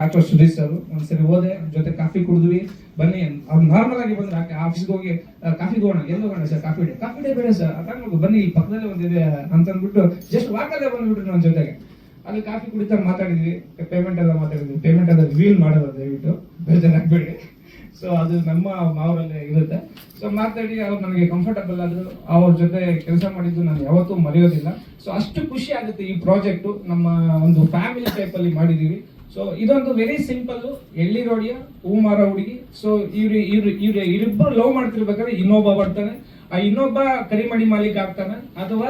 Doctor Sudheesh sir ಒಂದ್ಸರಿ ಹೋದೆ ಜೊತೆ ಕಾಫಿ ಕುಡಿದ್ವಿ. ಬನ್ನಿ, ಅವ್ರು ನಾರ್ಮಲ್ ಆಗಿ ಬಂದ್ರೆ ಆಫೀಸ್ಗೆ ಹೋಗಿ ಕಾಫಿ ಹೋಗೋಣ ಎಲ್ಲ ಹೋಗೋಣ sir coffee day coffee day ಬೇಡ ಸರ್ ಅದಾಗ್ಬೇಕು ಬನ್ನಿ ಇಲ್ಲಿ ಪಕ್ಕದಲ್ಲೇ ಒಂದಿದೆ ಅಂತ ಅಂದ್ಬಿಟ್ಟು ಜಸ್ಟ್ ವಾಕಲ್ಲೇ ಬಂದ್ಬಿಟ್ರು ನನ್ನ ಜೊತೆಗೆ. ಅಲ್ಲಿ ಕಾಫಿ ಕುಡಿತಾ ಮಾತಾಡಿದ್ವಿ ಪೇಮೆಂಟ್ ಎಲ್ಲ ಮಾತಾಡಿದ್ವಿ. ಪೇಮೆಂಟ್ ಎಲ್ಲ ವೀಲ್ ಮಾಡೋದು ದಯವಿಟ್ಟು, ಬೇಜಾರಾಗ್ಬೇಡಿ. ಸೊ ಅದು ನಮ್ಮ ಮಾವರಲ್ಲೇ ಇರುತ್ತೆ. ಸೊ ಮಾತಾಡಿ, ಅವ್ರು ನನಗೆ ಕಂಫರ್ಟಬಲ್ ಆದ್ರು. ಅವ್ರ ಜೊತೆ ಕೆಲಸ ಮಾಡಿದ್ದು ನಾನು ಯಾವತ್ತೂ ಮರೆಯೋದಿಲ್ಲ. ಸೊ ಅಷ್ಟು ಖುಷಿ ಆಗುತ್ತೆ ಈ ಪ್ರಾಜೆಕ್ಟು ನಮ್ಮ ಒಂದು ಫ್ಯಾಮಿಲಿ ಟೈಪಲ್ಲಿ ಮಾಡಿದ್ದೀವಿ. ಸೊ ಇದೊಂದು ವೆರಿ ಸಿಂಪಲ್ ಎಳ್ಳಿ ರೋಡಿಯ ಹೂ ಮಾರೋ ಹುಡುಗಿ. ಸೊ ಇವ್ರು ಇವ್ರು ಇವ್ರು ಇವರಿಬ್ಬರು ಲವ್ ಮಾಡ್ತಿರ್ಬೇಕಾದ್ರೆ ಇನ್ನೊಬ್ಬ ಬರ್ತಾನೆ. ಆ ಇನ್ನೊಬ್ಬ ಕರಿಮಣಿ ಮಾಲೀಕ ಆಗ್ತಾನೆ. ಅಥವಾ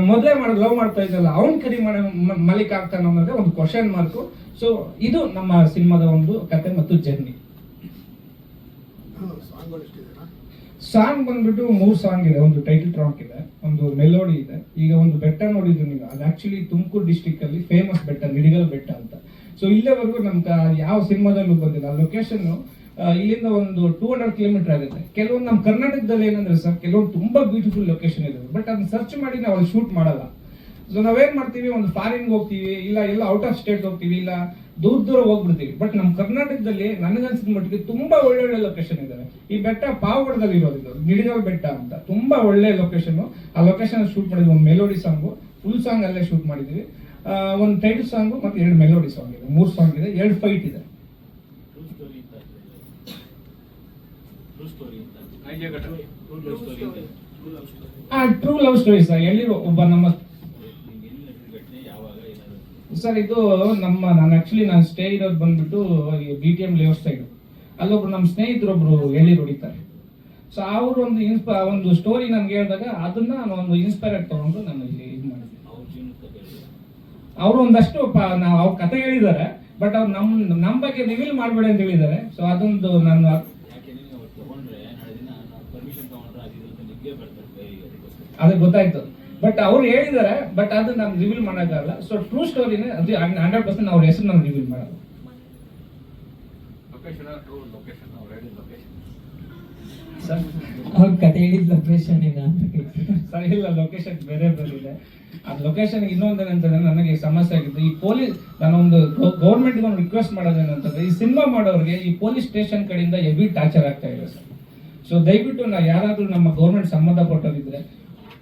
ಮೊದಲೇ ಮಾಡ ಲವ್ ಮಾಡ್ತಾ ಇದ್ದಲ್ಲ ಅವನ್ ಕರಿಮಣಿ ಮ- ಮಾಲೀಕ ಆಗ್ತಾನೆ ಅನ್ನೋದೇ ಒಂದು ಕ್ವಶನ್ ಮಾರ್ಕು ಸೊ ಇದು ನಮ್ಮ ಸಿನಿಮಾದ ಒಂದು ಕತೆ ಮತ್ತು ಜರ್ನಿ ಸಾಂಗ್ ಬಂದ್ಬಿಟ್ಟು ಮೂರ್ ಸಾಂಗ್ ಇದೆ. ಒಂದು ಟೈಟಲ್ ಟ್ರಾಕ್ ಇದೆ ಒಂದು ಮೆಲೋಡಿ ಇದೆ. ಈಗ ಒಂದು ಬೆಟ್ಟ ನೋಡಿದ್ರು ನೀವು. ಅದು ಆಕ್ಚುಲಿ ತುಮಕೂರು ಡಿಸ್ಟಿಕ್ ಅಲ್ಲಿ ಫೇಮಸ್ ಬೆಟ್ಟ ನಿಡಿಗಲ್ ಬೆಟ್ಟ ಅಂತ. ಸೊ ಇಲ್ಲಿವರೆಗೂ ನಮ್ ಯಾವ ಸಿನಿಮಾದಲ್ಲೂ ಬಂದಿಲ್ಲ. ಲೊಕೇಶನ್ ಇಲ್ಲಿಂದ ಒಂದು ಟೂ ಹಂಡ್ರೆಡ್ ಕಿಲೋಮೀಟರ್ ಆಗುತ್ತೆ. ಕೆಲವೊಂದು ನಮ್ಮ ಕರ್ನಾಟಕದಲ್ಲಿ ಏನಂದ್ರೆ ಸರ್, ಕೆಲವೊಂದು ತುಂಬಾ ಬ್ಯೂಟಿಫುಲ್ ಲೊಕೇಶನ್ ಇದೆ ಬಟ್ ಅದನ್ನ ಸರ್ಚ್ ಮಾಡಿ ನಾವು ಶೂಟ್ ಮಾಡಲ್ಲ. ಸೊ ನಾವೇನ್ ಮಾಡ್ತೀವಿ? ಒಂದು ಫಾರಿನ್ ಹೋಗ್ತೀವಿ, ಇಲ್ಲ, ಎಲ್ಲ ಔಟ್ ಆಫ್ ಸ್ಟೇಟ್ ಹೋಗ್ತೀವಿ, ಇಲ್ಲ, ದೂರ ದೂರ ಹೋಗ್ಬಿಡ್ತೀವಿ. ಬಟ್ ನಮ್ಮ ಕರ್ನಾಟಕದಲ್ಲಿ ನನಗನ್ಸಿದ ಮಟ್ಟಿಗೆ ತುಂಬಾ ಒಳ್ಳೆ ಒಳ್ಳೆ ಲೊಕೇಶನ್ ಇದಾವೆ. ಈ ಬೆಟ್ಟ ಪಾವಗಡದಲ್ಲಿ ಇರೋದು ಗಿಡಗಲ್ ಬೆಟ್ಟ ಅಂತ. ತುಂಬಾ ಒಳ್ಳೆ ಲೊಕೇಶನ್ ಆ ಲೊಕೇಶನ್ ಶೂಟ್ ಮಾಡಿದ್ವಿ, ಒಂದು ಮೆಲೋಡಿ ಸಾಂಗು ಫುಲ್ ಸಾಂಗ್ ಅಲ್ಲೇ ಶೂಟ್ ಮಾಡಿದ್ವಿ. ಒಂದು ಟೈಟಲ್ ಸಾಂಗು ಮತ್ತೆ ಎರಡು ಮೆಲೋಡಿ ಸಾಂಗ್ ಇದೆ. ಮೂರು ಸಾಂಗ್ ಇದೆ ಎರಡು ಫೈಟ್ ಇದೆ. ಆ ಟ್ರೂ ಲವ್ ಸ್ಟೋರಿ ಸರ್ ಎಲ್ಲಿರೋ ಒಬ್ಬ ನಮ್ಮ ಸರ್ ಇದು ನಮ್ಮ ನಾನು ಆ್ಯಕ್ಚುಲಿ ನಾನು ಸ್ಟೇ ಇರೋದು ಬಂದ್ಬಿಟ್ಟು B T M layout side ಅಲ್ಲೊಬ್ರು ನಮ್ಮ ಸ್ನೇಹಿತರೊಬ್ರು ಎಲ್ಲಿ ಹೊಡಿತಾರೆ ಸೊ ಅವರು ಒಂದು ಇನ್ಸ್ಪ ಒಂದು ಸ್ಟೋರಿ ನನ್ಗೆ ಹೇಳಿದಾಗ ಅದನ್ನ ನಾನು ಒಂದು ಇನ್ಸ್ಪೈರ್ ಆಗಿ ತಗೊಂಡು ನಾನು ಇಲ್ಲಿ ಇದು ಮಾಡಿದ್ದೆ ಅವ್ರ ಜೀವನದ ಕಥೆ ಹೇಳಿದ್ರು. ಅವರು ಒಂದಷ್ಟು ಪ- ನಾವು ಅವ್ರ ಕತೆ ಹೇಳಿದ್ದಾರೆ ಬಟ್ ಅವ್ರು ನಮ್ ನಮ್ಮ ಬಗ್ಗೆ ರಿವೀಲ್ ಮಾಡಬೇಡಿ ಅಂತ ಹೇಳಿದ್ದಾರೆ ಸೊ ಅದೊಂದು ನನ್ನ ಅದೇ ಗೊತ್ತಾಯ್ತು. ಬಟ್ ಅವ್ರು ಹೇಳಿದ್ದಾರೆ ಬಟ್ ಅದು ನಾನು ರಿವೀಲ್ ಮಾಡೋಕ್ಕಾಗಲ್ಲ ಸೊ ಟ್ರೂ ಸ್ಟೋರಿನೇ ಅದು ಹಂಡ್ರೆಡ್ ಪರ್ಸೆಂಟ್ ಅವ್ರ ಹೆಸರು ನಾನು ರಿವೀಲ್ ಮಾಡಲ್ಲ. ಸರ್? ಅವ್ರ ಕತೆ ಹೇಳಿದ ಲೊಕೇಶನ್ ಏನ ಅಂತ ಸರಿ ಇಲ್ಲ ಲೊಕೇಶನ್ ಬೇರೆ ಬಂದಿದೆ. ಆ ಲೊಕೇಶನ್ ಇನ್ನೊಂದೇನಂತಂದ್ರೆ ನನಗೆ ಸಮಸ್ಯೆ ಆಗಿತ್ತು. ಈ ಪೊಲೀಸ್ ನಾನೊಂದು ಗೌರ್ಮೆಂಟ್ಗೆ ಒಂದು ರಿಕ್ವೆಸ್ಟ್ ಮಾಡೋದೇನಂತಂದ್ರೆ ಈ ಸಿನಿಮಾ ಮಾಡೋರಿಗೆ ಈ ಪೊಲೀಸ್ ಸ್ಟೇಷನ್ ಕಡೆಯಿಂದ ಹೆವಿ ಟಾರ್ಚರ್ ಆಗ್ತಾ ಇದೆ ಸರ್. ಸೊ ದಯವಿಟ್ಟು ನಾವು ಯಾರಾದರೂ ನಮ್ಮ ಗೌರ್ಮೆಂಟ್ ಸಂಬಂಧಪಟ್ಟವರಿದ್ರೆ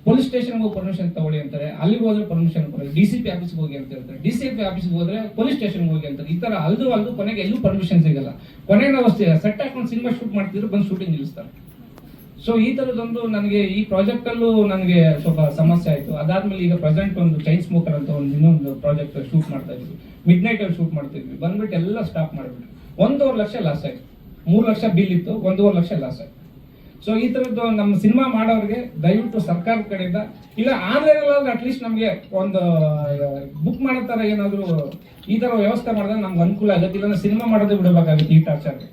ಪೊಲೀಸ್ ಸ್ಟೇಷನ್ಗೆ ಹೋಗಿ ಪರ್ಮಿಷನ್ ತಗೊಳ್ಳಿ ಅಂತಾರೆ, ಅಲ್ಲಿಗೆ ಹೋದ್ರೆ ಪರ್ಮಿಷನ್ ಕೊಡಿ ಡಿ ಸಿ ಪಿ ಆಫೀಸ್ಗೆ ಹೋಗಿ ಅಂತ ಹೇಳ್ತಾರೆ. ಡಿ ಸಿ ಪಿ ಆಫೀಸ್ಗೆ ಹೋದ್ರೆ ಪೊಲೀಸ್ ಸ್ಟೇಷನ್ಗೆ ಹೋಗಿ ಅಂತಾರೆ ಈ ತರ ಅಲ್ದು ಅಲ್ದು ಕೊನೆಗೆ ಎಲ್ಲೂ ಪರ್ಮಿಷನ್ ಸಿಗಲ್ಲ. ಕೊನೆಗೆ ನಾವು ಸೆಟ್ ಹಾಕೊಂಡು ಸಿನಿಮಾ ಶೂಟ್ ಮಾಡ್ತಿದ್ರು ಬಂದು ಶೂಟಿಂಗ್ ನಿಲ್ಲಿಸ್ತಾರೆ. ಸೊ ಈ ತರದೊಂದು ನನಗೆ ಈ ಪ್ರಾಜೆಕ್ಟಲ್ಲೂ ನನಗೆ ಸ್ವಲ್ಪ ಸಮಸ್ಯೆ ಆಯ್ತು. ಅದಾದ್ಮೇಲೆ ಈಗ ಪ್ರೆಸೆಂಟ್ ಒಂದು ಚೈನ್ ಸ್ಮೋಕರ್ ಅಂತ ಒಂದು ಇನ್ನೊಂದು ಪ್ರಾಜೆಕ್ಟ್ ಶೂಟ್ ಮಾಡ್ತಾ ಇದ್ವಿ. ಮಿಡ್ ನೈಟ್ ಅಲ್ಲಿ ಶೂಟ್ ಮಾಡ್ತಿದ್ವಿ. ಬಂದ್ಬಿಟ್ಟು ಎಲ್ಲ ಸ್ಟಾಪ್ ಮಾಡಿಬಿಟ್ಟು ಒಂದೂವರೆ ಲಕ್ಷ ಲಾಸ್ ಆಯ್ತು. ಮೂರು ಲಕ್ಷ ಬಿಲ್ ಇತ್ತು, ಒಂದೂವರೆ ಲಕ್ಷ ಲಾಸ್ ಆಯ್ತು. ಸೊ ಈ ತರದ್ದು ನಮ್ಮ ಸಿನಿಮಾ ಮಾಡೋರಿಗೆ ದಯವಿಟ್ಟು ಸರ್ಕಾರದ ಕಡೆಯಿಂದ, ಇಲ್ಲ ಆನ್ಲೈನ್ ಅಲ್ಲಾದ್ರೆ ಅಟ್ಲೀಸ್ಟ್ ನಮಗೆ ಒಂದು ಬುಕ್ ಮಾಡೋ ತರ ಏನಾದರೂ ಈ ತರ ವ್ಯವಸ್ಥೆ ಮಾಡಿದ್ರೆ ನಮ್ಗೆ ಅನುಕೂಲ ಆಗುತ್ತೆ. ಇಲ್ಲ ಸಿನಿಮಾ ಮಾಡೋದೇ ಬಿಡಬೇಕಾಗುತ್ತೆ ಈ ಟಾರ್ಚರ್ಗೆ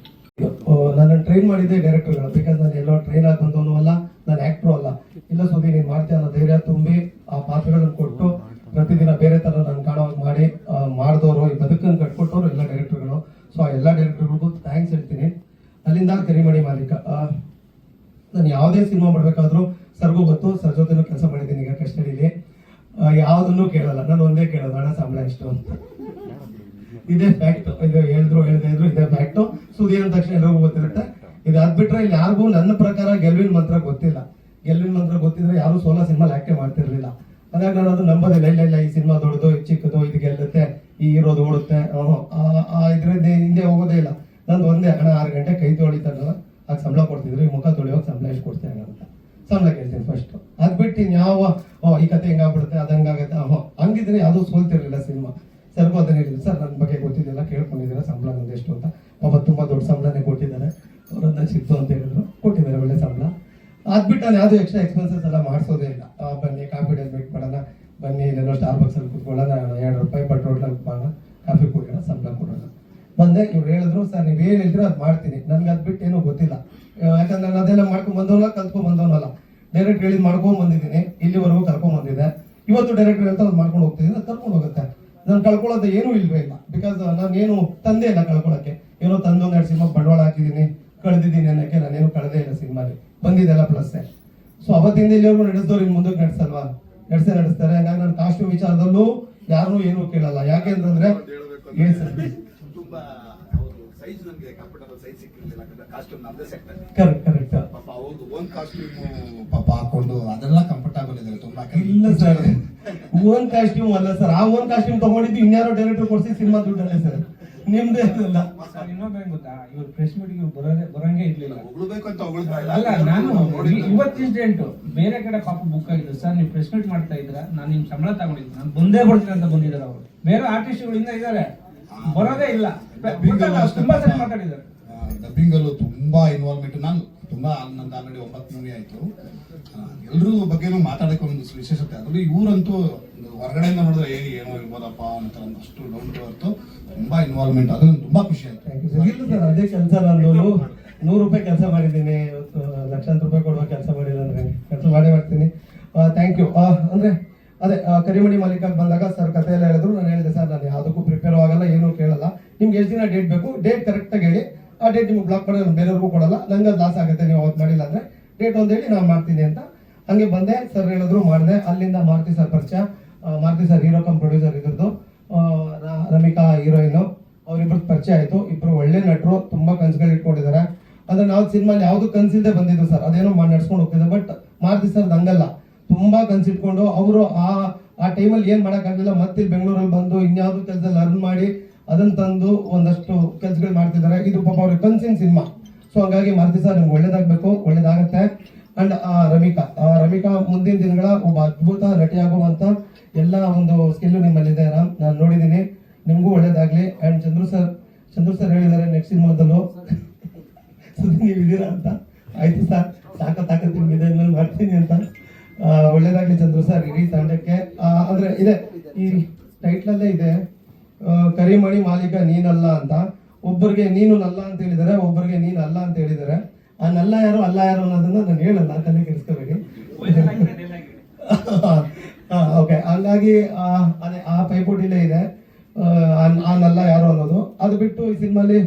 ನಾನು ಟ್ರೈನ್ ಮಾಡಿದ್ದೆ ಡೈರೆಕ್ಟರ್ಗಳು ಬಿಕಾಸ್ ನಾನು ಎಲ್ಲೋ ಟ್ರೈನ್ ಆಗಿ ಬಂದವನು ಅಲ್ಲ, ನಾನು ಆ್ಯಕ್ಟ್ರು ಅಲ್ಲ. ಇಲ್ಲ ಸುದ್ದಿ ನೀನು ಮಾಡ್ತೀಯ ಅನ್ನೋ ಧೈರ್ಯ ತುಂಬಿ ಆ ಪಾತ್ರಗಳನ್ನು ಕೊಟ್ಟು ಪ್ರತಿದಿನ ಬೇರೆ ತರ ನಾನು ಕಾಣೋ ಮಾಡಿ ಮಾಡಿದವರು ಈ ಬದುಕನ್ನು ಕಟ್ಕೊಟ್ಟವ್ರು ಎಲ್ಲ ಡೈರೆಕ್ಟರ್ಗಳು ಸೊ ಆ ಎಲ್ಲ ಡೈರೆಕ್ಟರ್ಗಳಿಗೂ ಥ್ಯಾಂಕ್ಸ್ ಹೇಳ್ತೀನಿ ಅಲ್ಲಿಂದ ಕರಿಮಣಿ ಮಾಲೀಕ ಆ, ನಾನು ಯಾವುದೇ ಸಿನಿಮಾ ಮಾಡಬೇಕಾದ್ರೂ ಸರ್ಗೂ ಗೊತ್ತು ಸರ್ ಜೊತೆನೂ ಕೆಲಸ ಮಾಡಿದ್ದೀನಿ ಈಗ ಕಸ್ಟಡಿಲಿ ಯಾವುದನ್ನು ಕೇಳಲ್ಲ ನಾನು ಒಂದೇ ಕೇಳೋದು ಹಣ ಸಂಬಳ ಎಷ್ಟು ಅಂತ ಇದೇ ಫ್ಯಾಕ್ಟ್ ಇದು ಹೇಳಿದ್ರು ಹೇಳ್ತಾ ಇದ್ರು ಇದೇ ಫ್ಯಾಕ್ಟ್ ಸುದ್ದಿ ಅಂದ ತಕ್ಷಣ ಎಲ್ಲರಿಗೂ ಗೊತ್ತಿರುತ್ತೆ ಇದು ಅದ್ಬಿಟ್ರೆ ಇಲ್ಲಿ ಯಾರಿಗೂ ನನ್ನ ಪ್ರಕಾರ ಗೆಲುವಿನ ಮಂತ್ರ ಗೊತ್ತಿಲ್ಲ ಗೆಲುವಿನ ಮಂತ್ರ ಗೊತ್ತಿದ್ರೆ ಯಾರು ಸೋಲೋ ಸಿನಿಮಾ ಆಕ್ಟೇ ಮಾಡ್ತಿರ್ಲಿಲ್ಲ ಹಾಗಾಗಿ ನಾನು ಅದು ನಂಬೋದಿಲ್ಲ ಇಲ್ಲ ಇಲ್ಲ ಈ ಸಿನಿಮಾ ದೊಡ್ಡದು ಇದು ಚಿಕ್ಕದು ಇದು ಗೆಲ್ಲುತ್ತೆ ಈ ಇರೋದು ಓಡುತ್ತೆ ಅವ್ನು ಆ- ಆ ಹಿಂದೆ ಹೋಗೋದೇ ಇಲ್ಲ. ನಂದು ಒಂದೇ ಹಣ ಆರು ಗಂಟೆ ಕೈ ತೊಳಿತಾರಲ್ಲ ಅದ್ ಸಂಬಳ ಕೊಡ್ತಿದ್ರು. ಈ ಮುಖ ತೊಳಿಯೋಕೆ ಸಂಬಳ ಎಷ್ಟು ಕೊಡ್ತೇನೆ ಅಂತ. ಸಂಬಳ ಕೇಳ್ತೀನಿ ಫಸ್ಟ್ ಅದ್ ಬಿಟ್ಟು ಇನ್ಯಾವ, ಓ, ಈ ಕತೆ ಹೆಂಗಾಗ್ಬಿಡುತ್ತೆ ಅದು ಹಂಗಾಗುತ್ತೆ ಅಹೋ ಹಂಗಿದ್ರೆ ಅದು ಸೋಲ್ತಿರ್ಲಿಲ್ಲ ಸಿನಿಮಾ. ಸರ್ಗೂ ಅದನ್ನ ಹೇಳಿದ್ರು. ಸರ್ ನನ್ನ ಬಗ್ಗೆ ಗೊತ್ತಿದ್ದಿಲ್ಲ, ಕೇಳ್ಕೊಂಡಿದ್ದೀರಾ, ಸಂಬಳ ನಂದು ಎಷ್ಟು ಅಂತ. ಪಾಪ ತುಂಬಾ ದೊಡ್ಡ ಸಂಬಳನೇ ಕೊಟ್ಟಿದ್ದಾರೆ. ಅವರನ್ನ ಸಿಕ್ತು ಅಂತ ಹೇಳಿದ್ರು. ಕೊಟ್ಟಿದ್ದಾರೆ ಒಳ್ಳೆ ಸಂಬಳ. ಅದ್ಬಿಟ್ಟು ನಾನು ಯಾವ್ದು ಎಕ್ಸ್ಟ್ರಾ ಎಕ್ಸ್ಪೆನ್ಸಸ್ ಎಲ್ಲ ಮಾಡಿಸೋದೇ ಇಲ್ಲ. ಬನ್ನಿ, ಕಾಫಿ ಡೇ ಮೀಟ್ ಮಾಡೋಣ. ಬನ್ನಿ, ಇಲ್ಲೆಲ್ಲೋ ಸ್ಟಾರ್ ಬಾಕ್ಸ್ ಅಲ್ಲಿ ಕುತ್ಕೊಳ್ಳೋಣ. ಎರಡು ರೂಪಾಯಿ ಪೆಟ್ರೋಲ್ ಮಾಡೋಣ ಕಾಫಿ ಕುಡಿಯೋಣ, ಸಂಬಳ ಕೊಡೋಣ. ಬಂದೆ ಇವ್ರು ಹೇಳಿದ್ರು ಸರ್ ನೀವು ಏನ್ ಹೇಳ್ತೀರೋ ಅದು ಮಾಡ್ತೀನಿ. ನನ್ಗೆ ಅದ್ ಬಿಟ್ಟು ಏನೂ ಗೊತ್ತಿಲ್ಲ. ಯಾಕಂದ್ರೆ ನಾನು ಅದೆಲ್ಲ ಮಾಡ್ಕೊಂಡು ಬಂದವಲ್ಲ ಕಲ್ತ್ಕೊಂಡ್ ಬಂದವನಲ್ಲ. ಡೈರೆಕ್ಟ್ ಹೇಳಿದ್ ಮಾಡ್ಕೊಂಡು ಬಂದಿದ್ದೀನಿ ಇಲ್ಲಿವರೆಗೂ ಕರ್ಕೊಂಡ್ ಬಂದಿದೆ ಇವತ್ತು ಡೈರೆಕ್ಟರ್ ಹೇಳ್ತಾ ಅದು ಮಾಡ್ಕೊಂಡು ಹೋಗ್ತಿದ್ದೀನಿ ಅದು ಕರ್ಕೊಂಡು ಹೋಗುತ್ತೆ. ನಾನು ಕಳ್ಕೊಳ್ಳೋದು ಏನೂ ಇಲ್ವೇ ಇಲ್ಲ. ಬಿಕಾಸ್ ನಾನು ಏನು ತಂದೆ ಇಲ್ಲ ಕಳ್ಕೊಳಕ್ಕೆ ಏನೋ ತಂದೊಂದು ಎರಡು ಸಿನಿಮಾ ಬಂಡವಾಳ ಹಾಕಿದ್ದೀನಿ ಕಳೆದಿದ್ದೀನಿ ಅನ್ನೋಕ್ಕೆ ನಾನೇನು ಕಳೆದೇ ಇಲ್ಲ ಸಿನಿಮಾಲಿ. ಬಂದಿದ್ದೆಲ್ಲ ಪ್ಲಸ್ ಸೊ ಅವತ್ತಿಂದ ಇಲ್ಲಿವರೆಗೂ ನಡೆಸಿದವ್ರು ಇನ್ನು ಮುಂದಕ್ಕೆ ನಡೆಸಲ್ವಾ? ನಡೆಸೇ ನಡೆಸ್ತಾರೆ. ನಾನು ನನ್ನ ಕಾಸ್ಟ್ಯೂಮ್ ವಿಚಾರದಲ್ಲೂ ಯಾರು ಏನು ಕೇಳಲ್ಲ. ಯಾಕೆ ಅಂತಂದ್ರೆ. ತುಂಬಾ ಅವರು ಸೈಜ್ ನಮಗೆ ಕಂಫರ್ಟಬಲ್ ಸೈಜ್ ಸಿಕ್ಕಿರ್ಲಿಲ್ಲ ಕಾಸ್ಟ್ಯೂಮ್ ನಮ್ದೇ ಸೆಕ್ಟರ್ ಕರೆಕ್ಟ್ ಕರೆಕ್ಟ್ ಪಾಪ ಅವ್ರದ್ದು ಓನ್ ಕಾಸ್ಟ್ಯೂಮ್ ಪಾಪ ಹಾಕೊಂಡು ಅದೆಲ್ಲ ಕಂಫರ್ಟಬಲ್ ಇದ್ದಾರೆ ತುಂಬಾ ಇಲ್ಲ ಸರ್ ಓನ್ ಕಾಸ್ಟ್ಯೂಮ್ ಅಲ್ಲ ಸರ್ ಆ ಓನ್ ಕಾಸ್ಟ್ಯೂಮ್ ತಗೊಂಡಿದ್ದು ಇನ್ಯಾರೋ ಡೈರೆಕ್ಟರ್ ಕೊಡ್ಸಿ ಸಿನಿಮಾ ದುಡ್ಡಲ್ಲೇ ಸರ್ ನಿಮ್ದೇ ಅಲ್ಲ ಸರ್ ಇನ್ನೊಂದೇನ್ ಗೊತ್ತಾ? ಇವ್ರು ಪ್ರೆಸ್ ಮೀಟಿಂಗ್ ಬರೋದೇ ಬರಂಗೇ ಇರ್ಲಿಲ್ಲ. ಹೊಗಳ್ಬೇಕು ಅಂತ ಅಲ್ಲ ನಾನು. ಇವತ್ತು ಇನ್ಸಿಡೆಂಟ್ ಬೇರೆ ಕಡೆ ಪಾಪ ಬುಕ್ ಆಗಿದ್ರು ಸರ್ ನೀವು ಪ್ರೆಸ್ ಮೀಟ್ ಮಾಡ್ತಾ ಇದ್ರ ನಾನು ನಿಮ್ ಸಂಬಳ ತಗೊಂಡಿದ್ದೆ. ನಾನು ಬಂದೇ ಬರ್ತೀನಿ ಅಂತ ಬಂದಿದ್ದಾರೆ ಅವರು. ಬೇರೆ ಆರ್ಟಿಸ್ಟ್ಗಳಿಂದ ಇದ್ದಾರೆ. ಬರೋದೇ ಇಲ್ಲ. ತುಂಬಾ ಸರಿ ಮಾತಾಡಿದ್ದಾರೆ. ಡಬ್ಬಿಂಗ್ ಅಲ್ಲೂ ತುಂಬಾ ಇನ್ವಾಲ್ವ್ಮೆಂಟ್ ನಾನು ತುಂಬಾ ನಂದು ಆಲ್ರೆಡಿ ಒಂಬತ್ತು ಮೂವಿ ಆಯ್ತು. ಎಲ್ಲರೂ ಬಗ್ಗೆನೂ ಮಾತಾಡೋಕೆ ಒಂದು ವಿಶೇಷತೆ. ಅದರಲ್ಲಿ ಇವರಂತೂ ಹೊರಗಡೆಯಿಂದ ನೋಡಿದ್ರೆ ಏನು ಏನೋ ಇರ್ಬೋದಪ್ಪ ಅಂತ ಒಂದು ಅಷ್ಟು ಡೌನ್ ಟು ಅರ್ತು ತುಂಬಾ ಇನ್ವಾಲ್ವ್ಮೆಂಟ್ ಅದು ನಂಗೆ ತುಂಬಾ ಖುಷಿ ಆಯ್ತು. ಥ್ಯಾಂಕ್ ಯು ಸರ್ ಅದೇ ಕೆಲಸ ನಾನು ನೂರು ರೂಪಾಯಿ ಕೆಲಸ ಮಾಡಿದ್ದೀನಿ. ಲಕ್ಷಾಂತರ ರೂಪಾಯಿ ಕೊಡುವ ಕೆಲಸ ಮಾಡಿಲ್ಲ ಅಂದ್ರೆ ಕೆಲಸ ಮಾಡೇ ಮಾಡ್ತೀನಿ. ಥ್ಯಾಂಕ್ ಯು ಅಂದ್ರೆ ಅದೇ ಕರಿಮಣಿ ಮಾಲೀಕ ಬಂದಾಗ ಸರ್ ಕಥೆ ಎಲ್ಲ ಹೇಳಿದ್ರು. ನಾನು ಹೇಳಿದೆ, ಸರ್, ನಾನು ಯಾವುದಕ್ಕೂ ಪ್ರಿಪೇರ್ ಆಗಲ್ಲ, ಏನೂ ಕೇಳಲ್ಲ. ನಿಮ್ಗೆ ಎಷ್ಟು ದಿನ ಡೇಟ್ ಬೇಕು? ಡೇಟ್ ಕರೆಕ್ಟಾಗಿ ಹೇಳಿ. ಆ ಡೇಟ್ ನಿಮ್ಗೆ ಬ್ಲಾಕ್ ಮಾಡಿ ನಾನು ಬೇರೆಯವ್ರಿಗೂ ಕೊಡಲ್ಲ. ನಂಗೆ ಅದು ಲಾಸ್ ಆಗುತ್ತೆ, ನೀವು ಅವತ್ತು ಮಾಡಿಲ್ಲ ಅಂದರೆ. ಡೇಟ್ ಒಂದು ಹೇಳಿ, ನಾನು ಮಾಡ್ತೀನಿ ಅಂತ. ಹಂಗೆ ಬಂದೆ, ಸರ್ ಹೇಳಿದ್ರು, ಮಾಡಿದೆ. ಅಲ್ಲಿಂದ ಮಾರುತಿ ಸರ್ ಪರಿಚಯ. Maruti sir hero cum producer ಇದ್ರದ್ದು. ರಮಿಕಾ ಹೀರೋಯಿನು ಅವರಿಬ್ರು ಪರಿಚಯ ಆಯಿತು. ಇಬ್ಬರು ಒಳ್ಳೆ ನಟರು, ತುಂಬ ಕನ್ಸುಗಳು ಇಟ್ಕೊಂಡಿದ್ದಾರೆ. ಆದರೆ ನಾವು ಸಿನಿಮಾಲಿ ಯಾವುದು ಕನ್ಸಿಲ್ದೆ ಬಂದಿದ್ದು ಸರ್. ಅದೇನೋ ಮಾಡಿ ನಡ್ಸ್ಕೊಂಡು ಹೋಗ್ತಿದ್ದೆ. ಬಟ್ ಮಾರುತಿ ಸರ್ ಹಂಗಲ್ಲ. ತುಂಬಾ ಕನ್ಸಿಟ್ಕೊಂಡು ಅವರು ಆ ಆ ಟೈಮಲ್ಲಿ ಏನ್ ಮಾಡೋಕ್ಕಾಗಲಿಲ್ಲ ಮತ್ತೆ ಬೆಂಗಳೂರಲ್ಲಿ ಬಂದು ಇನ್ಯಾವ್ದು ಕೆಲಸದಲ್ಲಿ ಅರ್ನ್ ಮಾಡಿ ಅದನ್ನ ತಂದು ಒಂದಷ್ಟು ಕೆಲಸಗಳು ಮಾಡ್ತಿದ್ದಾರೆ. ಇದು ಪಾಪ ಅವ್ರಿಗೆ ಕನ್ಸಿನ್ ಸಿನಿಮಾ ಸೊ ಹಂಗಾಗಿ ಮಾರುತಿ ಸರ್ ನಿಮ್ಗೆ ಒಳ್ಳೇದಾಗಬೇಕು ಒಳ್ಳೇದಾಗತ್ತೆ. ಅಂಡ್ ರಮಿಕಾ ಆ, ರಮಿಕಾ ಮುಂದಿನ ದಿನಗಳ ಒಬ್ಬ ಅದ್ಭುತ ನಟಿಯಾಗುವಂತ ಎಲ್ಲ ಒಂದು ಸ್ಕಿಲ್ ನಿಮ್ಮಲ್ಲಿದೆ ರಾಮ್. ನಾನು ನೋಡಿದ್ದೀನಿ ನಿಮಗೂ ಒಳ್ಳೇದಾಗ್ಲಿ. And Chandru sir Chandru sir ಹೇಳಿದ್ದಾರೆ ನೆಕ್ಸ್ಟ್ ಸಿನಿಮಾದಲ್ಲೂ. ಸುದ್ದಿ ನೀವು ಇದ್ದೀರಾ ಅಂತ? ಆಯ್ತು ಸರ್. ತಾಕತ್ ನಿಮ್ಗಿದೆ ನಾನು ಮಾಡ್ತೀನಿ ಅಂತ. ಒಳ್ಳೇದಾಗ್ಲಿ ಚಂದ್ರು ಸರ್ ಇಡೀ ತಂಡಕ್ಕೆ. ಅಂದ್ರೆ ಇದೆ ಈ ಟೈಟ್ಲಲ್ಲೇ ಇದೆ ಕರಿಮಣಿ ಮಾಲೀಕ ನೀನಲ್ಲ ಅಂತ. ಒಬ್ಬರಿಗೆ ನೀನು ನಲ್ಲ ಅಂತ ಹೇಳಿದರೆ ಒಬ್ಬರಿಗೆ ನೀನು ಅಲ್ಲ ಅಂತ ಹೇಳಿದರೆ. ಆ ನಲ್ಲ ಯಾರು ಅಲ್ಲ ಯಾರು ಅನ್ನೋದನ್ನ ನಾನು ಹೇಳಲ್ಲ ತಲೆ ಕೆಡಿಸ್ಕೋಬೇಡಿ. ಓಕೆ ಹಂಗಾಗಿ ಅದೇ ಆ ಪೈಪೋಟಿಲೇ ಇದೆ. ಆ, ನಲ್ಲ ಯಾರು ಅನ್ನೋದು. ಅದು ಬಿಟ್ಟು ಈ ಸಿನಿಮಾಲಿ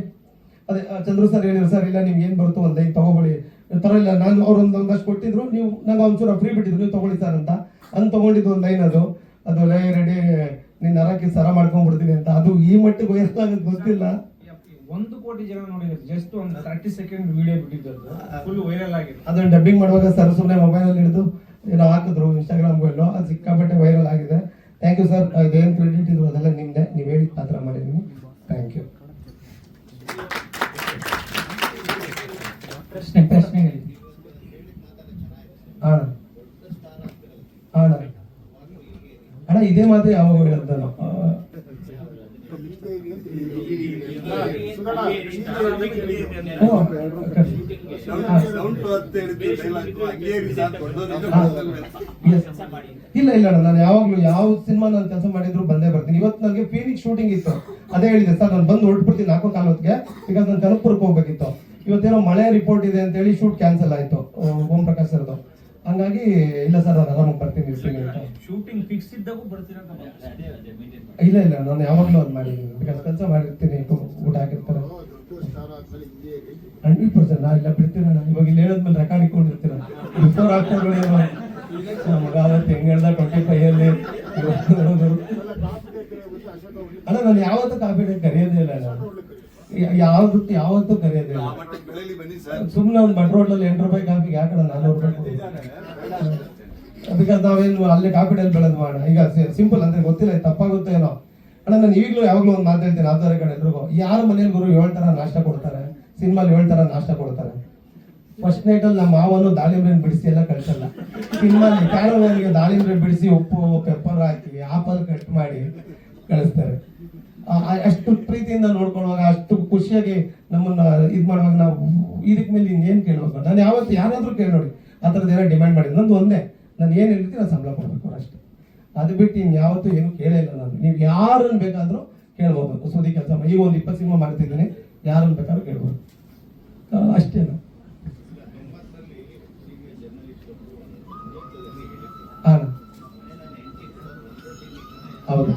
ಅದೇ ಚಂದ್ರು ಸರ್ ಹೇಳಿದ್ರು ಸರ್ ಇಲ್ಲ ನಿಮ್ಗೆ ಏನು ಬರುತ್ತೋ ಒಂದು ಐದು ತಗೋಬೇಡಿ. ಪರವಾಗಿಲ್ಲ ನಾನು ಅವ್ರು ಒಂದ್ ಒಂದಷ್ಟು ಕೊಟ್ಟಿದ್ರು ನೀವು ನಂಗೆ ಒಂಚೂರು ಫ್ರೀ ಬಿಟ್ಟಿದ್ರು ನೀವು ತಗೊಳ್ಳಿ ಸರ್ ಅಂತ. ನಾನು ತಗೊಂಡಿದ್ದು ಒಂದು ಲೈನ್ ಅದು. ಅದು ಲೈ ರೆಡಿ ನಿನ್ನ ನರಕ್ಕೆ ಸರ ಮಾಡ್ಕೊಂಡ್ಬಿಡ್ತೀನಿ ಅಂತ. ಅದು ಈ ಮಟ್ಟಿಗೆ ವಯಸ್ಸು ಆಗೋದು ಗೊತ್ತಿಲ್ಲ. ಒಂದು ಕೋಟಿ ಜನ ನೋಡಿದ್ರು ಜಸ್ಟ್ ಒಂದು ತರ್ಟಿ ಸೆಕೆಂಡ್ ವಿಡಿಯೋ ಬಿಟ್ಟಿದ್ದದ್ದು ಫುಲ್ ವೈರಲ್ ಆಗಿದೆ ಅದನ್ನ ಡಬ್ಬಿಂಗ್ ಮಾಡುವಾಗ ಸರ್ ಸುಮ್ಮನೆ ಮೊಬೈಲಲ್ಲಿ ಹಿಡಿದು ಏನೋ ಹಾಕಿದ್ರು ಇನ್ಸ್ಟಾಗ್ರಾಮ್ ಮೊಬೈಲ್ ಅದು ಸಿಕ್ಕಾಪಟ್ಟೆ ವೈರಲ್ ಆಗಿದೆ. ಥ್ಯಾಂಕ್ ಯು ಸರ್ ಇದೇನು ಕ್ರೆಡಿಟ್ ಇದ್ರು ಅದೆಲ್ಲ ನಿಮ್ದೆ. ನೀವು ಹೇಳಿದ ಪಾತ್ರ ಮಾಡಿದ್ದೀನಿ ಥ್ಯಾಂಕ್ ಯು ಪ್ರಶ್ನೆ ಪ್ರಶ್ನೆ ಹೇಳಿ ಅಣ್ಣ ಅಣ್ಣ, ಇದೇ ಮಾತು ಯಾವಾಗ ಹೇಳಂತ. ಇಲ್ಲ ಇಲ್ಲ ನಾನು ಯಾವಾಗ್ಲೂ ಯಾವ ಸಿನಿಮಾ ನಾನು ಕೆಲಸ ಮಾಡಿದ್ರು ಬಂದೇ ಬರ್ತೀನಿ. ಇವತ್ತು ನನಗೆ ಫೀನಿಕ್ ಶೂಟಿಂಗ್ ಇತ್ತು. ಅದೇ ಹೇಳಿದೆ, ಸರ್, ನಾನು ಬಂದು ಹೊರಟ್ಬಿಡ್ತೀನಿ, ನಾಲ್ಕು ಕಾಲ ಹೊತ್ತಿಗೆ ಬಿಕಾಸ್ ನಾನು ಕನಕಪುರಕ್ಕೆ ಹೋಗ್ಬೇಕಿತ್ತು. ಇವತ್ತೇನೋ ಮಳೆ ರಿಪೋರ್ಟ್ ಇದೆ ಅಂತ ಹೇಳಿ ಶೂಟ್ ಕ್ಯಾನ್ಸಲ್ ಆಯ್ತು. ಓ- ಪ್ರಕಾಶ್ ಸರ್ದು. ಹಂಗಾಗಿ ಇಲ್ಲ ಸರ್ ನಾನು ಆರಾಮಾಗಿ ಬರ್ತೀನಿ ಇರ್ತೀನಿ ಅಂತ. ಶೂಟಿಂಗ್ ಫಿಕ್ಸ್ ಇದ್ದಾಗೂ ಬರ್ತೀರಾ ಇಲ್ಲ ಇಲ್ಲ ನಾನು ಯಾವಾಗಲೂ ಅದು ಮಾಡಿದ್ದೀನಿ ಬಿಕಾಸ್ ಕೆಲಸ ಮಾಡಿರ್ತೀನಿ ಊಟ ಹಾಕಿರ್ತಾರೆ. ಹಂಡ್ರೆಡ್ ಪರ್ಸೆಂಟ್ ನಾ ಇಲ್ಲ ನಾನು ಇವಾಗ ಇಲ್ಲಿ ಹೇಳೋದ್ಮೇಲೆ ರೆಕಾರ್ಡ್ ಇಟ್ಕೊಂಡಿರ್ತೀರ. ಬಿಫೋರ್ ಹಾಕ್ಕೊಂಡ್ರೆ ಮಗ ಅವತ್ತು ಹೆಂಗ್ ಹೇಳ್ದ ಟ್ವೆಂಟಿ ಫೈವ್ ಅಲ್ಲಿ. ಅಣ್ಣ ನಾನು ಯಾವತ್ತೂ ಕಾಫಿ ಡೇ ಕರೆಯೋದೇ ಇಲ್ಲ ನಾನು ಯಾ- ಯಾವ್ದಕ್ಕೂ ಯಾವತ್ತೂ ಕರೆಯೋದೇ ಆ ಇಲ್ಲ ಮಟ್ಟಕ್ಕೆ ಬೆಳೆಲಿ ಬನ್ನಿ ಸರ್. ಸುಮ್ಮನೆ ಒಂದು ಬಟ್ ರೋಡಲ್ಲಿ ಎಂಟು ರೂಪಾಯಿ ಕಾಫಿಗೆ ಯಾಕಣ ನಾನ್ನೂರು ರೂಪಾಯಿ ಅದಕ್ಕೆ ನಾವೇನು ಅಲ್ಲಿ ಕಾಫಿ ಡೇಲ್ ಬೆಳೆದು ಮಾಡೋಣ? ಈಗ ಸಿಂಪಲ್ ಅಂದ್ರೆ ಗೊತ್ತಿಲ್ಲ ತಪ್ಪಾಗುತ್ತೆ ಏನೋ. ಅಣ್ಣ ನಾನು ಈಗಲೂ ಯಾವಾಗಲೂ ಒಂದು ಮಾತಾಡ್ತೀನಿ ಆಧಾರ ಕಡೆ ಎಲ್ರಿಗೂ. ಯಾರ ಮನೇಲಿ ಗುರು ಏಳು ತರ ನಾಷ್ಟ ಕೊಡ್ತಾರೆ? ಸಿನಿಮಾಲಿ ಏಳು ಥರ ನಾಷ್ಟ ಕೊಡ್ತಾರೆ? ಫಸ್ಟ್ ನೈಟ್ ಅಲ್ಲಿ ನಮ್ಮ ಮಾವನು ದಾಳಿಂಬ್ರೆ ಬಿಡಿಸಿ ಎಲ್ಲ ಕಳ್ಸಲ್ಲ. ಸಿನಿಮಾಲಿ ಕ್ಯಾರೋನಿಗೆ ದಾಳಿಂಬ್ರೆ ಬಿಡಿಸಿ ಉಪ್ಪು ಪೆಪ್ಪರ್ ಹಾಕಿ ಆಪಲ್ ಕಟ್ ಮಾಡಿ ಕಳಿಸ್ತಾರೆ. ಅಷ್ಟು ಪ್ರೀತಿಯಿಂದ ನೋಡ್ಕೊಳ್ಳುವಾಗ ಖುಷಿಯಾಗಿ ನಮ್ಮನ್ನ ಇದು ಮಾಡುವಾಗ ನಾವು ಇದಕ್ಕೆ ಮೇಲೆ ಇನ್ನೇನು ಕೇಳಬೇಕು ನಾನು ಯಾವತ್ತು ಯಾರಾದರೂ ಕೇಳಿ ನೋಡಿ, ಆ ಥರದ್ದು ಏನೋ ಡಿಮ್ಯಾಂಡ್ ಮಾಡಿ. ನಂದು ಒಂದೇ, ನಾನು ಏನು ಹೇಳ್ತೀನಿ ನಾನು ಸಂಬಳ ಕೊಡಬೇಕು ಅಷ್ಟೇ. ಅದು ಬಿಟ್ಟು ಇನ್ ಯಾವತ್ತೂ ಏನು ಕೇಳೇ ಇಲ್ಲ ನಾನು. ನೀವು ಯಾರನ್ನು ಬೇಕಾದರೂ ಕೇಳ್ಬೋದು. ಸುದ್ದಿ ಕೆಲಸ ಈಗ ಒಂದು ಇಪ್ಪತ್ತು ಸಿನಿಮಾ ಮಾಡ್ತಿದ್ದೀನಿ ಯಾರನ್ನು ಬೇಕಾದ್ರೂ ಕೇಳ್ಬೋದು. ಅಷ್ಟೇ ಹೌದು.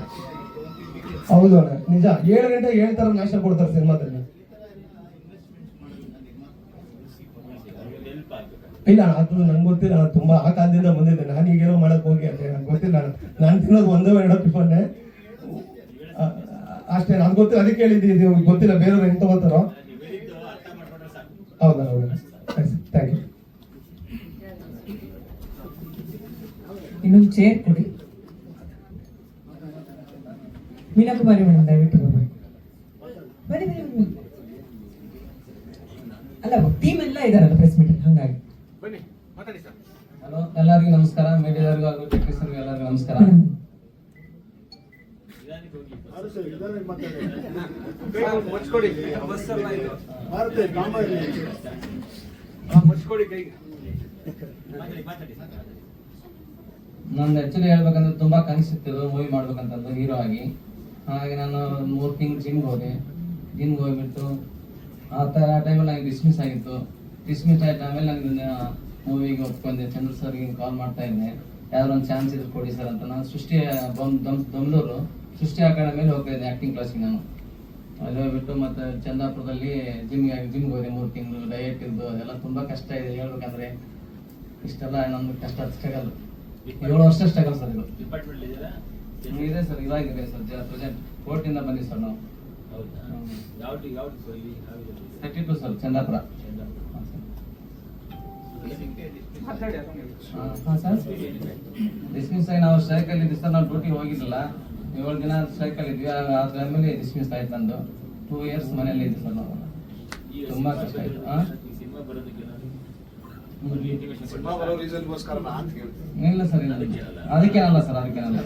ಹೌದು ಅಣ್ಣ, ನಿಜ. ಏಳು ಗಂಟೆ ಏಳು ನಾಷ್ಟ ಕೊಡ್ತಾರೆ ಸಿನಿಮಾದಲ್ಲಿ ಇಲ್ಲ ಅದು ನಂಗೆ ಗೊತ್ತಿಲ್ಲ ನಾನು ತುಂಬಾ ಆ ಕಾಲದಿಂದ ಬಂದಿದ್ದೆ ನಾನು ಈಗೇನೋ ಮಾಡಕ್ ಹೋಗಿ ಅಂತ ನಂಗೆ ಗೊತ್ತಿಲ್ಲ. ನಾನು ತಿನ್ನೋದು ಒಂದೇ ಎರಡೋ ಟಿಫನ್ನೇ. ಅಷ್ಟೇ ನನ್ಗೆ ಗೊತ್ತಿಲ್ಲ, ಅದಕ್ಕೆ ಹೇಳಿದ್ದೀನಿ, ಇದು ಗೊತ್ತಿಲ್ಲ, ಬೇರೆಯವ್ರು ಹೆಂಗ್ ತಗೋತಾರೋ. ನೀವು ಹೌದಾ. ಹೌದು ಥ್ಯಾಂಕ್ ಯು ಇನ್ನೊಂದು ಚೇರ್ ಕೊಡಿ. ಮೀನಾ ಕುಮಾರಿ ಮೇಡಮ್ ದಯವಿಟ್ಟು ಬನ್ನಿ ಬನ್ನಿ ಬನ್ನಿ ಬನ್ನಿ. ಅಲ್ಲ ಟೀಮ್ ಎಲ್ಲ ಇದಾರಲ್ಲ ಪ್ರೆಸ್ ಮೀಟ್ ಹಂಗಾಗಿ. ಬನ್ನಿ ಮಾತಾಡಿ ಸರ್. ಹಲೋ ಎಲ್ಲರಿಗೂ ನಮಸ್ಕಾರ. ಮೀಡಿಯಾದವ್ರಿಗೂ ಹಾಗೂ ಟೆಕ್ನಿಷಿಯನ್ಗೂ ಎಲ್ಲರಿಗೂ ನಮಸ್ಕಾರ. ನಂದು ಆಕ್ಚುಲಿ ಹೇಳ್ಬೇಕಂದ್ರೆ ತುಂಬಾ ಕನಸಿತ್ತು ಮೂವಿ ಮಾಡ್ಬೇಕಂತಂದು ಹೀರೋ ಆಗಿ. ಹಾಗೆ ನಾನು ಮೂರು ತಿಂಗಳು ಜಿಮ್ಗೆ ಹೋದೆ. ಜಿಮ್ಗೆ ಹೋಗ್ಬಿಟ್ಟು ಆ ಥರ ಆ ಟೈಮಲ್ಲಿ ನನಗೆ ಡಿಸ್ಮಿಸ್ ಆಗಿತ್ತು. ಡಿಸ್ಮಿಸ್ ಆಯ್ತು ಆಮೇಲೆ ನನಗೆ ಮೂವಿಗೆ ಒಪ್ಕೊಂಡೆ. ಚಂದ್ರ ಸರ್ಗೆ ಕಾಲ್ ಮಾಡ್ತಾ ಇದ್ದೆ. ಯಾವ್ದಾರು ಒಂದು ಚಾನ್ಸ್ ಇದ್ರೆ ಕೊಡಿ ಸರ್ ಅಂತ. ನಾನು ಸೃಷ್ಟಿ ಬಂದು ದಮ್ ಸೃಷ್ಟಿ ಅಕಾಡೆಮಿಯಲ್ಲಿ ಹೋಗ್ತಾ ಇದ್ದೆ ಆ್ಯಕ್ಟಿಂಗ್ ಕ್ಲಾಸಿಗೆ ನಾನು. ಅಲ್ಲಿ ಹೋಗ್ಬಿಟ್ಟು ಮತ್ತೆ ಚಂದಾಪುರದಲ್ಲಿ ಜಿಮ್ಗೆ ಜಿಮ್ಗೆ ಹೋದೆ ಮೂರು ತಿಂಗಳು. ಡಯಟ್ ಇದ್ದು ಅದೆಲ್ಲ ತುಂಬ ಕಷ್ಟ ಇದೆ. ಹೇಳ್ಬೇಕಂದ್ರೆ ಇಷ್ಟೆಲ್ಲ ನಮ್ಗೆ ಕಷ್ಟ ಸ್ಟ್ರಗಲ್ ಏಳು ವರ್ಷ ಸ್ಟ್ರಗಲ್ ಸರ್ ಇದು. ಇದೆ ಸರ್ ಇದಾಗಿದೆ ಸರ್ ಪ್ರೆಸೆಂಟ್. ಕೋರ್ಟಿಂದ ಬನ್ನಿ ಸರ್ ನಾವು. ಹೌದಾ? ಹ್ಮ್. ಯಾವ ಯಾವ ಯಾವ ಇಲ್ಲಿ? Thirty two sir Chandapura. ಚಂದ ಹಾಂ ಸರ್. ಡಿಸ್ಮಿಸ್ ಆಗಿ ನಾವು ಸ್ಟ್ರೈಕಲ್ಲಿ ಇದ್ದೀವಿ ಸರ್ ನಾವು ಡ್ಯೂಟಿ ಹೋಗಿರಲಿಲ್ಲ ಏಳು ದಿನ ಸೈಕಲ್ ಇದ್ವಿ ಅದ್ರ ಮೇಲೆ ಡಿಸ್ಮಿಸ್ ಆಯ್ತು ನಂದು. ಟೂ ಇಯರ್ಸ್ ಮನೆಯಲ್ಲಿ ಇದ್ವಿ ಸರ್ ನಾವು. ಈ ತುಂಬಾ ಕಷ್ಟ ಆಯ್ತು. ಹಾಂ ಇಲ್ಲ ಸರ್ ಅದಕ್ಕೇನಲ್ಲ? ಸರ್ ಅದಕ್ಕೇನಲ್ಲ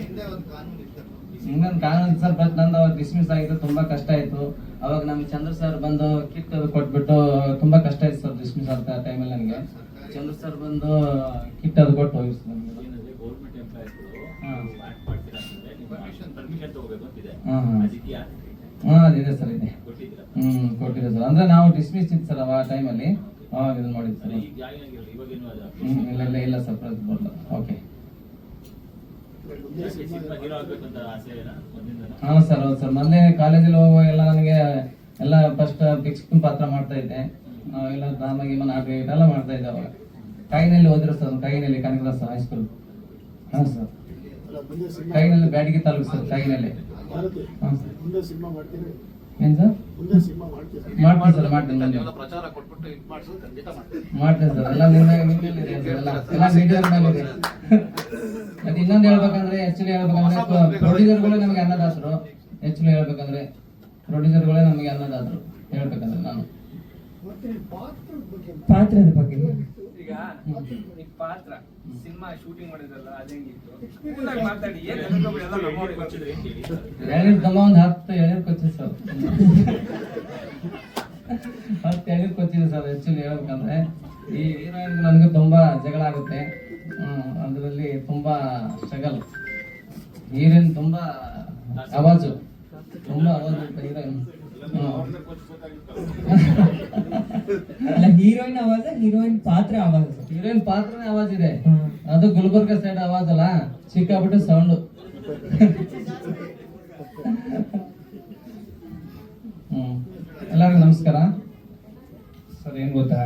ಇನ್ನೊಂದು ಕಾನೂನು ಸರ್ ಬಟ್ ನಂದು ಅವಾಗ ಡಿಸ್ಮಿಸ್ ಆಗಿದ್ದು ತುಂಬಾ ಕಷ್ಟ ಆಯ್ತು. ಅವಾಗ ನಮ್ ಚಂದ್ರ ಸರ್ ಬಂದು ಕಿಟ್ ಅದು ಕೊಟ್ಬಿಟ್ಟು ತುಂಬಾ ಕಷ್ಟ ಆಯ್ತು ಸರ್ ಡಿಸ್ಮಿಸ್ ಆಗ್ತಾ ಟೈಮಲ್ಲಿ ನನಗೆ. ಚಂದ್ರ ಸರ್ ಬಂದು ಕಿಟ್ ಅದು ಕೊಟ್ಟು ಹೋಗಿ ಸರ್ ಹಾಂ. ಅದಿದೆ ಸರ್ ಇದೆ. ಹ್ಮ್ ಕೊಟ್ಟಿದೆ ಸರ್. ಅಂದ್ರೆ ನಾವು ಡಿಸ್ಮಿಸ್ ಇತ್ತು ಸರ್ ಆ ಟೈಮಲ್ಲಿ ಅವಾಗ ಇದು ಮಾಡಿದ್ದು ಸರ್ ಇಲ್ಲ ಇಲ್ಲ ಇಲ್ಲ ಸರ್ ಬರಲ್ಲ ಓಕೆ. ಹಾ ಸರ್ ಹೌದು ಸರ್. ಮೊನ್ನೆ ಕಾಲೇಜಲ್ಲಿ ಹೋಗುವಾಗ ಎಲ್ಲ ನನಗೆ ಎಲ್ಲ ಫಸ್ಟ್ ಪಿಕ್ಸ್ ಪಾತ್ರ ಮಾಡ್ತಾ ಇದ್ದೆ. ನಾವೆಲ್ಲ ಡ್ರಾಮಾ ಗೀಮ ನಾಟಕ ಇದೆಲ್ಲ ಮಾಡ್ತಾ ಇದ್ದೆ ಅವಾಗ. ಕೈನಲ್ಲಿ ಓದಿರೋ ಸರ್ ಕೈನಲ್ಲಿ ಕನಕದಾಸ ಹೈಸ್ಕೂಲ್ ಹಾ ಸರ್. ಕೈನಲ್ಲಿ ಬ್ಯಾಡಗಿ ತಾಲೂಕು ಸರ್ ಕೈನಲ್ಲಿ. ಹಾ ಸರ್. ಮುಂದೆ ಸಿನಿಮಾ ಮಾಡ್ತೀನಿ ಏನ್ ಸರ್? ಮಾಡ್ತೀನಿ ಮಾಡ್ತೀನಿ ಸರ್ ಮಾಡ್ತೀನಿ ಪ್ರಚಾರ ಕೊಟ್ಬಿಟ್ಟು ಇದು ಮಾಡಿಸೋದು ಖಂಡಿತ ಮಾಡ್ತೀನಿ ಮಾಡ್ತೇನೆ ಸರ್ ಎಲ್ಲ ನಿಮ್ಮ ನಿಮ್ಮಲ್ಲಿ ಇದೆ ಸರ್ ಎಲ್ಲ ಎಲ್ಲ ಮೀಡಿಯಾದ ಮೇಲೆ ಇದೆ ಮತ್ತೆ ಇನ್ನೊಂದು ಹೇಳ್ಬೇಕಂದ್ರೆ ಆಕ್ಚುಲಿ ಹೇಳ್ಬೇಕಂದ್ರೆ ಪ್ರೊಡ್ಯೂಸರ್ಗಳೇ ನಮಗೆ ಅನ್ನದಾತರು ಆಕ್ಚುಲಿ ಹೇಳ್ಬೇಕಂದ್ರೆ ಪ್ರೊಡ್ಯೂಸರ್ಗಳೇ ನಮಗೆ ಅನ್ನದಾಸರು ಹೇಳ್ಬೇಕಂದ್ರೆ ನಾನು. ಮತ್ತೆ ಪಾತ್ರದ ಬಗ್ಗೆ ಈಗ ಪಾತ್ರ ಸಿನಿಮಾ ಶೂಟಿಂಗ್ ಮಾಡಿದ್ರಲ್ಲ ಅದೇಂಗಿತ್ತು ಮಾತಾಡಿ ಏನ್ ಒಂದು ಹತ್ತು ಎಳ್ನೀರು ಕೊಚ್ಚಿದೆ ಸರ್. ಹತ್ತು ಎಳ್ನೀರು ಕೊಚ್ಚಿದೆ ಸರ್ ಆಕ್ಚುಲಿ ಹೇಳ್ಬೇಕಂದ್ರೆ. ಈ ಹೀರೋಯಿನ್ ನನಗೆ ತುಂಬಾ ಜಗಳ ಆಗುತ್ತೆ. ಅದರಲ್ಲಿ ತುಂಬಾ ಸ್ಟ್ರಗಲ್ ಹೀರೋಯಿನ್ ತುಂಬಾ ಅವಾಜು. ತುಂಬಾ ಅವಾಜು ಹೀರೋಯಿನ್. ಅಲ್ಲ ಹೀರೋಯಿನ್ ಆವಾಜ ಹೀರೋಯಿನ್ ಪಾತ್ರ ಆವಾಜ? ಹೀರೋಯಿನ್ ಪಾತ್ರನೇ ಆವಾಜ್ ಇದೆ. ಅದು ಗುಲ್ಬರ್ಗ ಸೈಡ್ ಆವಾಜ್ ಅಲ್ಲ ಸಿಕ್ಕಾಬಿಟ್ಟು ಸೌಂಡ್ ಹ್ಮ್. ಎಲ್ಲರಿಗೂ ನಮಸ್ಕಾರ. ಸರ್ ಏನ್ ಗೊತ್ತಾ?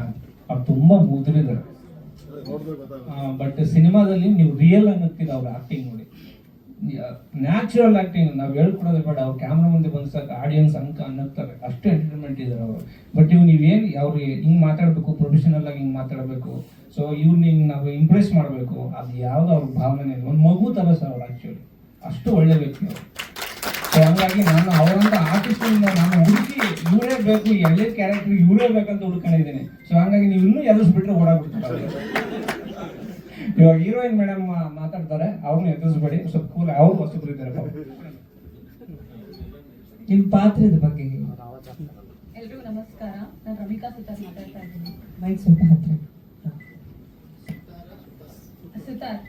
ಅವ್ರು ತುಂಬಾ ಮುದ್ರಿದ್ರು. ಬಟ್ ಸಿನಿಮಾದಲ್ಲಿ ನೀವು ರಿಯಲ್ ಅನ್ನತ್ತೀರ ಅವ್ರ ಆಕ್ಟಿಂಗ್ ನ್ಯಾಚುರಲ್ ಆಕ್ಟಿಂಗ್ ನಾವು ಹೇಳ್ಕೊಡೋದು ಬೇಡ. ಅವ್ರು ಕ್ಯಾಮ್ರಾ ಮುಂದೆ ಬಂದ ಆಡಿಯನ್ಸ್ ಅಂಕ ಅನ್ನತ್ತಾರೆ. ಅಷ್ಟು ಎಂಟರ್ಟೈನ್ಮೆಂಟ್ ಇದ್ದಾರೆ ಅವರು. ಬಟ್ ಇವ್ ನೀವೇನು ಅವ್ರಿಗೆ ಹಿಂಗೆ ಮಾತಾಡಬೇಕು ಪ್ರೊಫೆಷನಲ್ ಆಗಿ ಹಿಂಗೆ ಮಾತಾಡಬೇಕು. ಸೊ ಇವ್ರನ್ನ ಹಿಂಗೆ ನಾವು ಇಂಪ್ರೆಸ್ ಮಾಡಬೇಕು. ಅದು ಯಾವ್ದು ಅವ್ರ ಭಾವನೆ ಒಂದು ಮಗು ತರ ಸರ್ ಅವ್ರು ಆ್ಯಕ್ಚುಲಿ ಅಷ್ಟು ಒಳ್ಳೆ ವ್ಯಕ್ತಿ ಅವರು. ಸೊ ಹಂಗಾಗಿ ನಾನು ಅವರಂತ ಆರ್ಟಿಸ್ಟ್ ನಾನು ಹುಡುಕಿ ಇವರೇ ಬೇಕು ಎಲ್ಲೇ ಕ್ಯಾರೆಕ್ಟರ್ ಇವರೇ ಬೇಕಂತ ಹುಡ್ಕೊಂಡಿದ್ದೀನಿ. ಸೊ ಹಂಗಾಗಿ ನೀವು ಇನ್ನೂ ಎದುರಿಸ್ಬಿಟ್ರೆ ಓಡಾಡ್ಬಿಡ್ತಾರೆ. ಇವಾಗ ಹೀರೋಯಿನ್ ಮೇಡಮ್ ಮಾತಾಡ್ತಾರೆ ಅವ್ರನ್ನ ಎದುರಿಸ್ಬೇಡಿ ಸ್ವಲ್ಪ ಕೂಲ್ ಅವ್ರು ಹೊಸಬ್ರು ಇದ್ದಾರೆ ಪಾಪ. ನಿಮ್ ಪಾತ್ರದ ಬಗ್ಗೆ ಎಲ್ರಿಗೂ ನಮಸ್ಕಾರ ನಾನು ರಮಿಕಾ ಸುತಾರ್ ಮಾತಾಡ್ತಾ ಇದ್ದೀನಿ ಮೈಕ್ ಸ್ವಲ್ಪ ಹತ್ರ. Sutar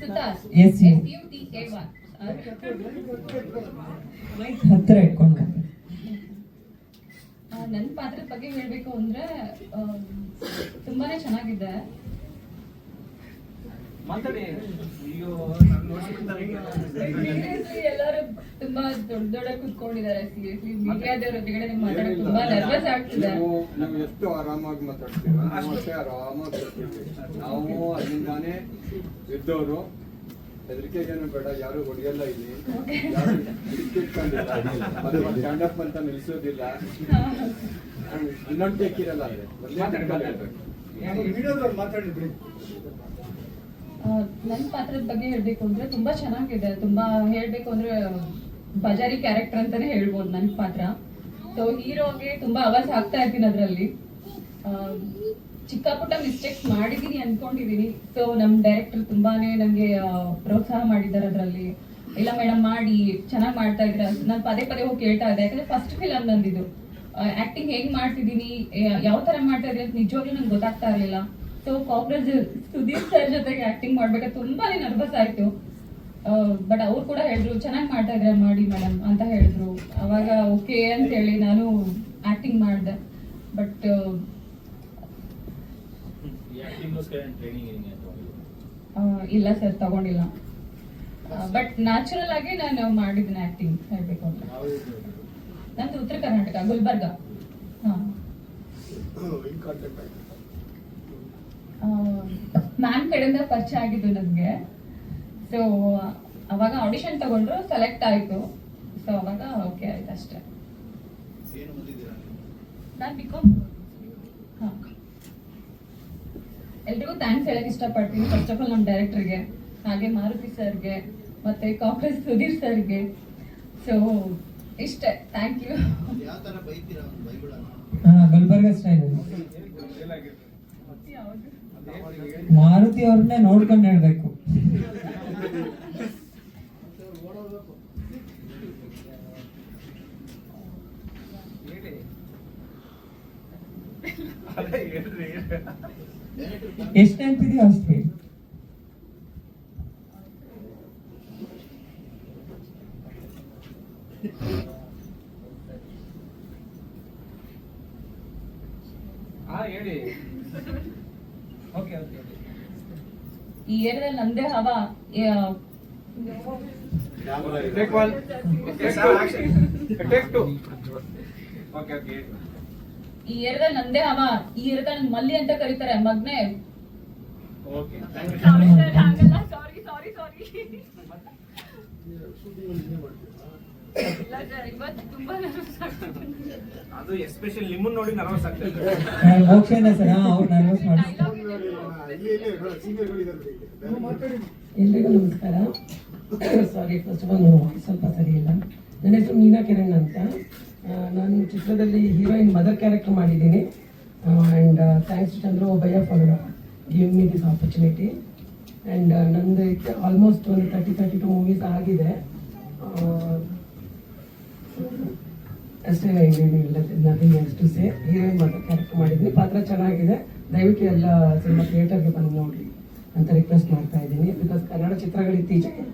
Sutar. S U T A mike ಹತ್ರ ಇಟ್ಕೊಂಡು. ನನ್ನ ಪಾತ್ರದ ಬಗ್ಗೆ ಹೇಳಬೇಕು ಅಂದ್ರೆ ತುಂಬಾನೇ ಚೆನ್ನಾಗಿದೆ. ಎಲ್ಲರೂ ತುಂಬಾ ದೊಡ್ಡ ದೊಡ್ಡ ಕುತ್ಕೊಂಡಿದ್ದಾರೆ. ಸೀರಿಯಸ್ಲಿ ಮೀಡಿಯಾದವ್ರ ಎದುರುಗಡೆ ನಿಮ್ಗೆ ಮಾತಾಡೋಕೆ ತುಂಬಾ ನರ್ವಸ್ ಆಗ್ತಿದೆ. ನೀವು ಎಷ್ಟು ಆರಾಮಾಗಿ ಮಾತಾಡ್ತೀವಿ ನಾವು ಅಷ್ಟೇ ಆರಾಮಾಗಿ ಮಾತಾಡ್ತೀವಿ ನಾವು ಅಲ್ಲಿಂದಾನೇ ಇದ್ದವರು. ಹೆದರಿಕೆಗೇನು ಬೇಡ ಯಾರು ಹೊಡೆಯಲ್ಲ ಇಲ್ಲಿ. ಯಾರು ಸ್ಟ್ಯಾಂಡ್ ಅಪ್ ಅಂತ ನಿಲ್ಸೋದಿಲ್ಲ ಇನ್ನೊಂದು ಟೇಕಿರಲ್ಲ ನನ್ನ ಪಾತ್ರದ ಬಗ್ಗೆ ಹೇಳ್ಬೇಕು ಅಂದ್ರೆ ತುಂಬಾ ಚೆನ್ನಾಗಿದೆ. ತುಂಬಾ ಹೇಳ್ಬೇಕು ಅಂದ್ರೆ ಬಜಾರಿ ಕ್ಯಾರೆಕ್ಟರ್ ಅಂತಾನೆ ಹೇಳ್ಬೋದು ನನ್ನ ಪಾತ್ರ. ಸೊ ಹೀರೋಗೆ ತುಂಬಾ ಅವಾಜ್ ಆಗ್ತಾ ಇರ್ತೀನಿ ಅದರಲ್ಲಿ. ಚಿಕ್ಕ ಪುಟ್ಟ ಮಿಸ್ಟೇಕ್ಸ್ ಮಾಡಿದೀನಿ ಅನ್ಕೊಂಡಿದೀನಿ. ಸೊ ನಮ್ಮ ಡೈರೆಕ್ಟರ್ ತುಂಬಾನೇ ನಂಗೆ ಪ್ರೋತ್ಸಾಹ ಮಾಡಿದ್ದಾರೆ ಅದರಲ್ಲಿ. ಇಲ್ಲ ಮೇಡಮ್ ಮಾಡಿ, ಚೆನ್ನಾಗಿ ಮಾಡ್ತಾ ಇದ್ರ ನಾನು ಪದೇ ಪದೇ ಹೋಗಿ ಕೇಳ್ತಾ ಇದ್ದೆ. ಯಾಕಂದ್ರೆ ಫಸ್ಟ್ ಫಿಲಮ್ ನಂದಿದ್ದು ಆಕ್ಟಿಂಗ್ ಹೇಗ್ ಮಾಡ್ತಿದ್ದೀನಿ ಯಾವ ತರ ಮಾಡ್ತಾ ಇದ್ದೀನಿ ಅಂತ ನಿಜವಾಗ್ಲೂ ನಂಗೆ ಗೊತ್ತಾಗ್ತಾ ಇರಲಿಲ್ಲ. ಸೊ ಕಾಂಗ್ರೆಸ್ ಸುದೀಪ್ ಸರ್ ಜೊತೆಗೆ ಆಕ್ಟಿಂಗ್ ಮಾಡ್ಬೇಕಾದ್ರೆ ತುಂಬಾನೇ ನರ್ವಸ್ ಆಯ್ತು. ಬಟ್ ಅವ್ರು ಕೂಡ ಹೇಳಿದ್ರು, ಚೆನ್ನಾಗಿ ಮಾಡ್ತಾ ಇದ್ರೆ ಮಾಡಿ ಮೇಡಮ್ ಅಂತ ಹೇಳಿದ್ರು. ಅವಾಗ, ಓಕೆ ಅಂತ ಹೇಳಿ ನಾನು ಆಕ್ಟಿಂಗ್ ಮಾಡಿದೆ. ಬಟ್ ಇಲ್ಲ ಸರ್ ತಗೊಂಡಿಲ್ಲ. ಬಟ್ ನ್ಯಾಚುರಲ್ ಆಗಿ ನಾನು ಮಾಡಿದ್ದೀನಿ ಆಕ್ಟಿಂಗ್ ಹೇಳ್ಬೇಕು ಅಂತ. ನಂದು ಉತ್ತರ ಕರ್ನಾಟಕ ಗುಲ್ಬರ್ಗ. ಮ್ಯಾಮ್ ಕಡೆಯಿಂದ ಪರಿಚಯ ಆಗಿದ್ದು ನನಗೆ. ಸೊ ಅವಾಗ ಆಡಿಷನ್ ತಗೊಂಡ್ರು ಸೆಲೆಕ್ಟ್ ಆಯಿತು. ಸೊ ಅವಾಗ ಓಕೆ ಆಯ್ತು ಅಷ್ಟೇ. ನಾನು ಬಿಕಾಮ್ ಹಾಂ ಎಲ್ರಿಗೂ ಥ್ಯಾಂಕ್ಸ್ ಹೇಳಕ್ ಇಷ್ಟಪಡ್ತೀನಿ. ಫಸ್ಟ್ ಆಫ್ ಆಲ್ ನಮ್ಮ ಡೈರೆಕ್ಟರ್ಗೆ ಹಾಗೆ ಮಾರುತಿ ಸರ್ಗೆ ಮತ್ತೆ ಕಾಂಗ್ರೆಸ್ ಸುಧೀರ್ ಸರ್ಗೆ. ಸೊ ಇಷ್ಟೇ. Thank you Gulbarga style Maruti ಅವ್ರನ್ನೇ ನೋಡ್ಕೊಂಡು ಹೇಳ್ಬೇಕು. ಎಷ್ಟು ನೆನಪಿದೆಯೋ ಅಷ್ಟು. ಹೇಳಿ. ಓಕೆ ಓಕೆ ಈ ಏರಿಯಾದಲ್ಲಿ ನಂದೇ ಹವಾ take one take two okay okay ಈ ಎರಡ ನಂದೇ ಅವ ಈ ಎರಡ ನನ್ ಮಲ್ಲಿ ಅಂತ ಕರೀತಾರೆ ಮಗ್ನೆ. ಓಕೆ ಸಾರಿ ಸಾರಿ ಸಾರಿ ಶೂಟಿಂಗ್ ಅಲ್ಲಿ ಮಾಡ್ತೀರಾ ಇಲ್ಲ ಸರ್ ಇವತ್ತು ತುಂಬಾ. ಅದು ಎಸ್ಪೆಷಲಿ ನಿಮ್ಮನ್ನ ನೋಡಿ ನರ್ವಸ್ ಆಗ್ತದೆ ಮೋಕ್ಷೇನ ಸರ್ ಅವ್ರು ಎಲ್ರಿಗೂ ನಮಸ್ಕಾರ. Sorry first of all voice ಸ್ವಲ್ಪ ಸರಿ ಇಲ್ಲ. ನನ್ನ ಹೆಸರು ಮೀನಾ ಕಿರಣ್ ಅಂತ. ನಾನು ಚಿತ್ರದಲ್ಲಿ ಹೀರೋಯಿನ್ ಮದರ್ ಕ್ಯಾರೆಕ್ಟರ್ ಮಾಡಿದ್ದೀನಿ. And thanks to Chandru bhaiya for give me this opportunity and ನಂದು ಆಲ್ಮೋಸ್ಟ್ ಒಂದು ತರ್ಟಿ ತರ್ಟಿ ಟು ಮೂವೀಸ್ ಆಗಿದೆ ಅಷ್ಟೇ ಇಲ್ಲ nothing else to say heroine mother character ಮಾಡಿದ್ದೀನಿ. ಪಾತ್ರ ಚೆನ್ನಾಗಿದೆ. ದಯವಿಟ್ಟು ಎಲ್ಲ ಸಿನಿಮಾ ಥಿಯೇಟರ್ಗೆ ಬಂದು ನೋಡಿ ಅಂತ ರಿಕ್ವೆಸ್ಟ್ ಮಾಡ್ತಾ ಇದ್ದೀನಿ. ಬಿಕಾಸ್ ಕನ್ನಡ ಚಿತ್ರಗಳು ಇತ್ತೀಚೆಗೆ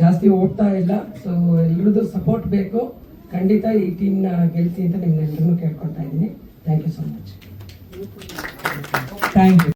ಜಾಸ್ತಿ ಓಡ್ತಾ ಇಲ್ಲ. ಸೊ ಎಲ್ಲರದ್ದು ಸಪೋರ್ಟ್ ಬೇಕು. ಖಂಡಿತ ಈ ಟೀಮ್ನ ಗೆಲ್ತಿ ಅಂತ ನಿಮ್ಗೆಲ್ಲರೂ ಕೇಳ್ಕೊಳ್ತಾ ಇದ್ದೀನಿ. Thank you so much thank you